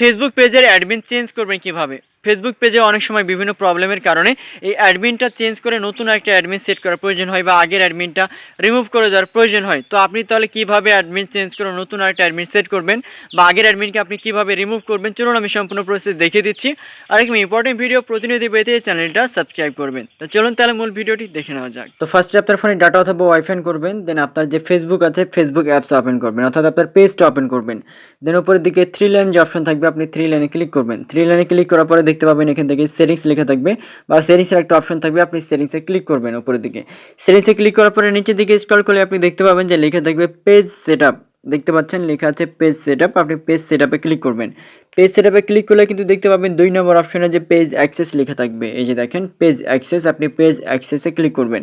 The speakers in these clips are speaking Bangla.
ফেসবুক পেজের অ্যাডমিন চেঞ্জ করবেন কীভাবে? ফেসবুক পেজে অনেক সময় বিভিন্ন প্রবলেমের কারণে এই অ্যাডমিনটা চেঞ্জ করে নতুন একটা অ্যাডমিন সেট করার প্রয়োজন হয় বা আগের অ্যাডমিনটা রিমুভ করে দেওয়ার প্রয়োজন হয়। তো আপনি তাহলে কীভাবে অ্যাডমিন চেঞ্জ করে নতুন একটা অ্যাডমিন সেট করবেন বা আগের অ্যাডমিনকে আপনি কীভাবে রিমুভ করবেন? চলুন আমি সম্পূর্ণ প্রসেস দেখিয়ে দিচ্ছি। আর একদম ইম্পর্টেন্ট ভিডিও প্রতিনিধি পেতে চ্যানেলটা সাবস্ক্রাইব করবেন। তো চলুন তাহলে মূল ভিডিওটি দেখে নেওয়া যাক। তো ফার্স্টে আপনার ফোনে ডাটা অথবা ওয়াইফাই করবেন দেন আপনার যে ফেসবুক আছে ফেসবুক অ্যাপস ওপেন করবেন, অর্থাৎ আপনার পেজটা ওপেন করবেন। দেন উপরের দিকে থ্রি লাইন যে অপশন থাকবে, আপনি থ্রি লাইনে ক্লিক করবেন। থ্রি লাইনে ক্লিক করার পরে দেখতে পাবেন, এখান থেকে সেটিংস লেখা থাকবে। বা সেটিংসের একটা অপশন থাকবে, আপনি সেটিংসে ক্লিক করবেন উপরের দিকে। সেটিংসে ক্লিক করার পরে নিচের দিকে স্ক্রল করলে আপনি দেখতে পাবেন যে লেখা থাকবে পেজ সেট দেখতে পাচ্ছেন, লেখা আছে পেজ সেট আপনি পেজ সেট ক্লিক করবেন। পেজ সেটআপে ক্লিক করলে কিন্তু দেখতে পাবেন দুই নম্বর অপশনে যে পেজ অ্যাক্সেস লেখা থাকবে। এই যে দেখেন পেজ অ্যাক্সেস আপনি পেজ অ্যাক্সেসে ক্লিক করবেন।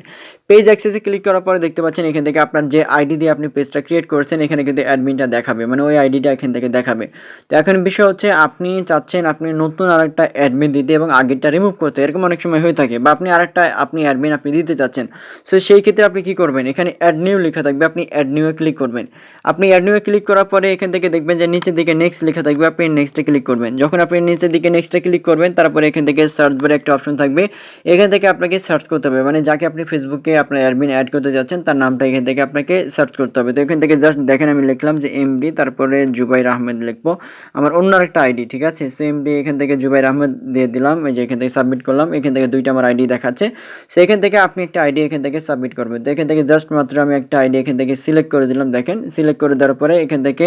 পেজ অ্যাক্সেসে ক্লিক করার পরে দেখতে পাচ্ছেন এখান থেকে আপনার যে আইডি দিয়ে আপনি পেজটা ক্রিয়েট করেছেন, এখানে কিন্তু অ্যাডমিনটা দেখাবে। মানে ওই আইডিটা এখান থেকে দেখাবে। তো এখন বিষয় হচ্ছে, আপনি চাচ্ছেন আপনি নতুন আরেকটা অ্যাডমিন দিতে এবং আগেরটা রিমুভ করতে। এরকম অনেক সময় হয়ে থাকে বা আপনি আরেকটা আপনি অ্যাডমিন আপনি দিতে চাচ্ছেন। সো সেই ক্ষেত্রে আপনি কি করবেন? এখানে অ্যাড নিউ লেখা থাকবে, আপনি অ্যাড নিউয়ে ক্লিক করবেন। আপনি অ্যাড নিউয়ে ক্লিক করার পরে এখান থেকে দেখবেন যে নিচের দিকে নেক্সট লেখা থাকবে, আপনি নেক্সটে ক্লিক করবেন যখন আপনি নিচের দিকে নেক্সটে ক্লিক করবেন তারপরে এখান থেকে সার্চ বারে একটা অপশন থাকবে এখান থেকে আপনাকে সার্চ করতে হবে মানে যাকে আপনি ফেসবুকে আপনার অ্যাডমিন অ্যাড করতে যাচ্ছেন তার নামটা এখান থেকে আপনাকে সার্চ করতে হবে তো এখান থেকে জাস্ট দেখেন আমি লিখলাম যে এমডি তারপরে জুবাইর আহমেদ লিখব আমার অন্য একটা আইডি ঠিক আছে সো এমডি এখান থেকে জুবাইর আহমেদ দিয়ে দিলাম এই যে এখান থেকে সাবমিট করলাম এখান থেকে দুইটা আমার আইডি দেখাচ্ছে সো এখান থেকে আপনি একটা আইডি এখান থেকে সাবমিট করবেন তো এখান থেকে জাস্ট মাত্র আমি একটা আইডি এখান থেকে সিলেক্ট করে দিলাম দেখেন সিলেক্ট করে দেওয়ার পরে এখান থেকে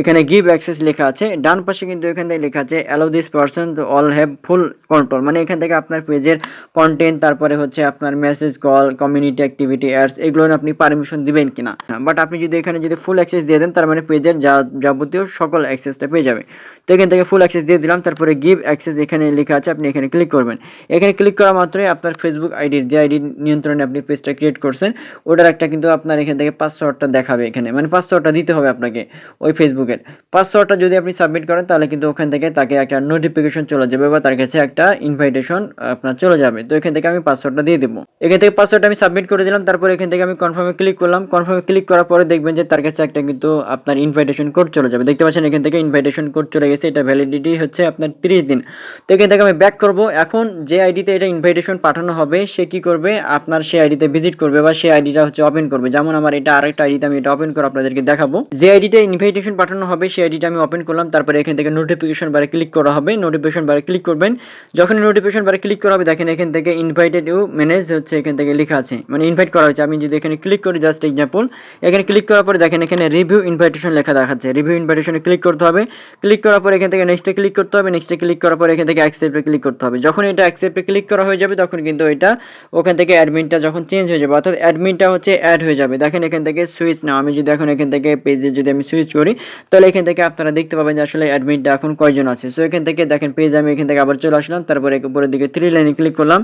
এখানে গিভ অ্যাক্সেস লেখা আছে ডান পাশে কিন্তু এখান থেকে লেখা আছে allow this person to all have full control মানে এখান থেকে আপনার পেজের কন্টেন্ট তারপরে হচ্ছে আপনার message call community activity ads এগুলো আপনি পারমিশন দিবেন কিনা। বাট আপনি যদি এখানে যদি ফুল অ্যাক্সেস দিয়ে দেন, তার মানে পেজের যাবতীয় সকল অ্যাক্সেসটা পেয়ে যাবে তো এখান থেকে ফুল অ্যাক্সেস দিয়ে দিলাম, তারপরে গিভ অ্যাক্সেস এখানে লেখা আছে, আপনি এখানে ক্লিক করবেন। এখানে ক্লিক করা মাত্রই আপনার ফেসবুক আইডির যে আইডি নিয়ন্ত্রণে আপনি পেজটা ক্রিয়েট করছেন, ওটার একটা কিন্তু আপনার এখান থেকে পাসওয়ার্ডটা দেখাবে এখানে। মানে পাসওয়ার্ডটা দিতে হবে আপনাকে ওই ফেসবুকের পাসওয়ার্ডটা যদি আপনি সাবমিট করেন, তাহলে কিন্তু ওখান থেকে তাকে একটা নোটিফিকেশন চলে যাবে বা তার কাছে একটা ইনভাইটেশন আপনার চলে যাবে। তো এখান থেকে আমি পাসওয়ার্ডটা দিয়ে দেবো। এখান থেকে পাসওয়ার্ডটা আমি সাবমিট করে দিলাম, তারপর এখান থেকে আমি কনফার্মে ক্লিক করলাম। কনফার্মে ক্লিক করার পরে দেখবেন যে তার কাছে একটা কিন্তু আপনার ইনভাইটেশন কোড চলে যাবে। দেখতে পাচ্ছেন এখান থেকে ইনভাইটেশন কোড চলে গেছে। এটা ভ্যালিডিটি হচ্ছে আপনার তিরিশ দিন। তো এখান থেকে আমি ব্যাক করব। এখন যে আইডিতে এটা ইনভাইটেশন পাঠানো হবে, সে কি করবে? আপনার সেই আইডিতে ভিজিট করবে বা সেই আইডিটা হচ্ছে ওপেন করবে। যেমন আমার এটা আরেকটা আইডিতে আমি এটা ওপেন করে আপনাদেরকে দেখাবো। যে আইডিতে ইনভাইটেশন পাঠানো হবে, সেই আইডিটা আমি ওপেন করলাম। তারপরে এখান থেকে নোটিফিকেশন বারে ক্লিক করা হবে। নোটিফিকেশন বারে ক্লিক করবেন। যখন নোটিফিকেশন বারে ক্লিক করা হবে, দেখেন এখান থেকে ইনভাইটেড ইউ ম্যানেজ হচ্ছে এখান থেকে লেখা আছে। মানে ইনভাইট করা হয়েছে। আমি যদি এখানে ক্লিক করি জাস্ট এক্সাম্পল এখানে ক্লিক করার পরে দেখেন এখানে রিভিউ ইনভাইটেশন লেখা দেখাচ্ছে। রিভিউ ইনভাইটেশনে ক্লিক করতে হবে। ক্লিক করার এখান থেকে নেক্সটে ক্লিক করতে হবে নেক্সটে ক্লিক করার পর এখান থেকে অ্যাকসেপ্টে ক্লিক করতে হবে। যখন এটা অ্যাকসেপ্টে ক্লিক করা হয়ে যাবে, তখন কিন্তু এটা ওখান থেকে অ্যাডমিনটা যখন চেঞ্জ হয়ে যাবে, অর্থাৎ অ্যাডমিনটা হচ্ছে অ্যাড হয়ে যাবে। দেখেন এখান থেকে সুইচ নাও আমি যদি এখন এখান থেকে পেজে যদি আমি সুইচ করি, তাহলে এখান থেকে আপনারা দেখতে পাবেন যে আসলে অ্যাডমিনটা এখন কয়জন আছে। সো এখান থেকে দেখেন পেজ আমি এখান থেকে আবার চলে আসলাম, তারপরে উপরের দিকে থ্রি লাইনে ক্লিক করলাম।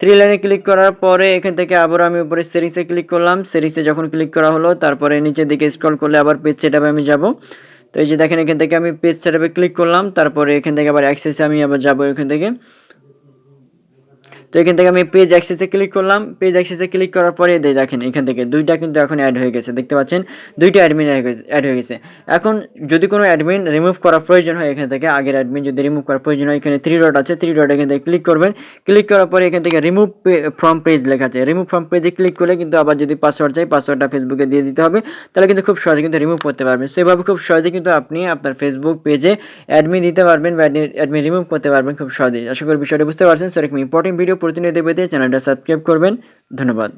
থ্রি লাইনে ক্লিক করার পরে এখান থেকে আবার আমি উপরে সেটিংসে ক্লিক করলাম। সেটিংসে যখন ক্লিক করা হলো, তারপরে নিচের দিকে স্ক্রল করলে আবার পেজ সেটআপে আমি যাব। এই যে দেখেন এখান থেকে আমি পেজ সেটআপে ক্লিক করলাম, তারপরে এখান থেকে আবার অ্যাক্সেসে আমি আবার যাব এখান থেকে। তো এখান থেকে আমি পেজ অ্যাক্সেসে ক্লিক করলাম। পেজ অ্যাক্সেসে ক্লিক করার পরে দেখেন, এখান থেকে দুইটা কিন্তু এখন অ্যাড হয়ে গেছে। দেখতে পাচ্ছেন? দুইটা অ্যাডমিন অ্যাড হয়ে গেছে। এখন যদি কোনো অ্যাডমিন রিমুভ করার প্রয়োজন হয় এখান থেকে, আগের অ্যাডমিন যদি রিমুভ করার প্রয়োজন হয়, এখানে থ্রি ডট আছে থ্রি ডট এখান থেকে ক্লিক করবেন। ক্লিক করার পরে এখান থেকে রিমুভ ফ্রম পেজ লেখা আছে। রিমুভ ফ্রম পেজে ক্লিক করলে কিন্তু আবার যদি পাসওয়ার্ড চাই পাসওয়ার্ডটা ফেসবুকে দিয়ে দিতে হবে। তাহলে কিন্তু খুব সহজে কিন্তু রিমুভ করতে পারবেন। সেভাবে খুব সহজে কিন্তু আপনি আপনার ফেসবুক পেজে অ্যাডমিন দিতে পারবেন বা অ্যাডমিন রিমুভ করতে পারবেন খুব সহজেই। আশা করি বিষয়টা বুঝতে পারছেন। সো এরকম ইম্পর্টেন্ট ভিডিও প্রতিনিধি পেতে চ্যানেলটা সাবস্ক্রাইব করবেন। ধন্যবাদ।